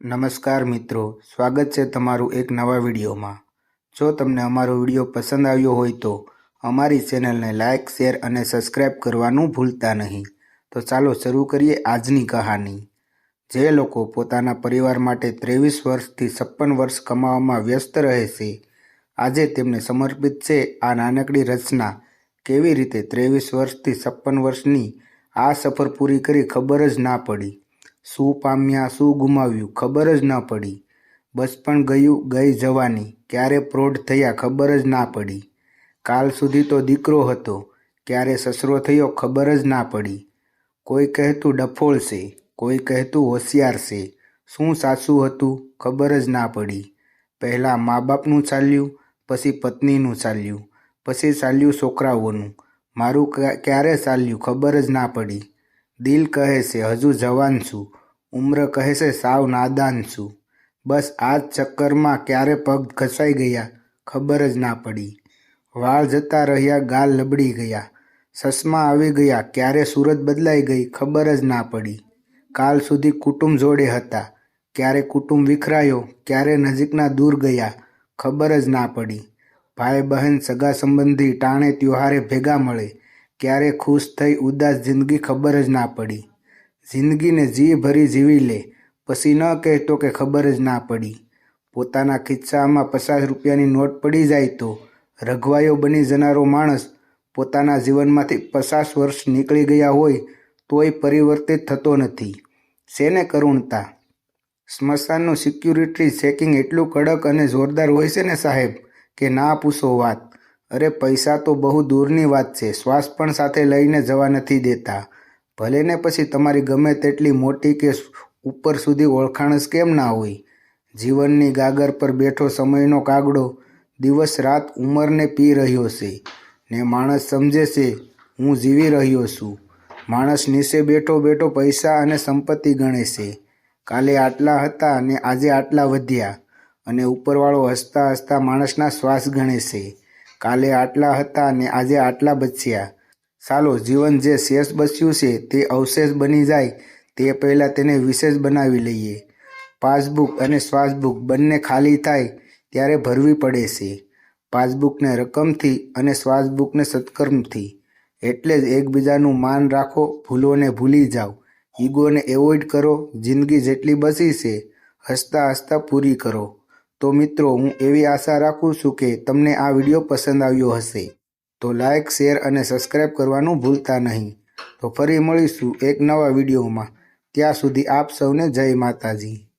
નમસ્કાર મિત્રો, સ્વાગત છે તમારું એક નવા વિડીયોમાં. જો તમને અમારો વીડિયો પસંદ આવ્યો હોય તો અમારી ચેનલને લાઇક શેર અને સબસ્ક્રાઇબ કરવાનું ભૂલતા નહીં. તો ચાલો શરૂ કરીએ આજની કહાની. જે લોકો પોતાના પરિવાર માટે ત્રેવીસ વર્ષથી છપ્પન વર્ષ કમાવામાં વ્યસ્ત રહે છે, આજે તેમને સમર્પિત છે આ નાનકડી રચના. કેવી રીતે ત્રેવીસ વર્ષથી છપ્પન વર્ષની આ સફર પૂરી કરી ખબર જ ના પડી. શું પામ્યા, શું ગુમાવ્યું, ખબર જ ન પડી. બચપણ ગયું, ગઈ જવાની. ક્યારે પ્રૌઢ થયા, ખબર જ ના પડી. કાલ સુધી તો દીકરો હતો. ક્યારે સસરો થયો, ખબર જ ના પડી. કોઈ કહેતું ડફોળ છે, કોઈ કહેતું હોશિયાર છે. શું સાસુ હતું, ખબર જ ના પડી. પહેલાં મા બાપનું ચાલ્યું, પછી પત્નીનું ચાલ્યું, પછી ચાલ્યું છોકરાઓનું. મારું ક્યારે ચાલ્યું, ખબર જ ના પડી. દિલ કહે છે, હજુ જવાન છું. ઉમ્ર કહે છે, સાવ નાદાન છું. બસ આ જ ચક્કરમાં ક્યારે પગ ઘસાઈ ગયા, ખબર જ ના પડી. વાળ જતા રહ્યા, ગાલ લબડી ગયા. ચશ્મા આવી ગયા, ક્યારે સુરત બદલાઈ ગઈ, ખબર જ ના પડી. કાલ સુધી કુટુંબ જોડે હતા. ક્યારે કુટુંબ વિખરાયો, ક્યારે નજીકના દૂર ગયા, ખબર જ ના પડી. ભાઈ બહેન સગા સંબંધી ટાણે ત્યોહારે ભેગા મળે. ક્યારે ખુશ થઈ, ઉદાસ જિંદગી, ખબર જ ના પડી. જિંદગીને જી ભરી જીવી લે. પછી ન કહેતો કે ખબર જ ના પડી. પોતાના ખિસ્સામાં પચાસ રૂપિયાની નોટ પડી જાય તો રઘવાયો બની જનારો માણસ પોતાના જીવનમાંથી પચાસ વર્ષ નીકળી ગયા હોય તોય પરિવર્તિત થતો નથી. શેને કરુણતા? સ્મશાનનું સિક્યુરિટી ચેકિંગ એટલું કડક અને જોરદાર હોય છે ને સાહેબ કે ના પૂછો વાત. અરે પૈસા તો બહુ દૂરની વાત છે. શ્વાસ પણ સાથે લઈને જવા નથી દેતા. ભલે ને પછી તમારી ગમે તેટલી મોટી કે ઉપર સુધી ઓળખાણ જ કેમ ના હોય? જીવનની ગાગર પર બેઠો સમયનો કાગડો દિવસ રાત ઉંમરને પી રહ્યો છે ને માણસ સમજે છે, હું જીવી રહ્યો છું. માણસ નીચે બેઠો બેઠો પૈસા અને સંપત્તિ ગણે છે. કાલે આટલા હતા અને આજે આટલા વધ્યા અને ઉપરવાળો હસતા હસતા માણસના શ્વાસ ગણે છે. કાલે આટલા હતા અને આજે આટલા બચ્યા. ચાલો જીવન જે શેષ બચ્યું છે તે અવશેષ બની જાય, તે પહેલાં તેને વિશેષ બનાવી લઈએ. પાસબુક અને શ્વાસબુક બંને ખાલી થાય, ત્યારે ભરવી પડે છે. પાસબુકને રકમથી અને શ્વાસબુકને સત્કર્મથી. એટલે જ એકબીજાનું માન રાખો, ભૂલોને ભૂલી જાઓ. ઈગોને એવોઇડ કરો, જિંદગી જેટલી બચી છે, હસતા હસતા પૂરી કરો. તો મિત્રો, હું એવી આશા રાખું છું કે તમને આ વીડિયો પસંદ આવ્યો હશે. તો લાઇક શેર અને સબસ્ક્રાઈબ કરવાનું ભૂલતા નહીં. તો ફરી મળીશું એક નવા વિડીયોમાં. ત્યાં સુધી આપ સૌને જય માતાજી.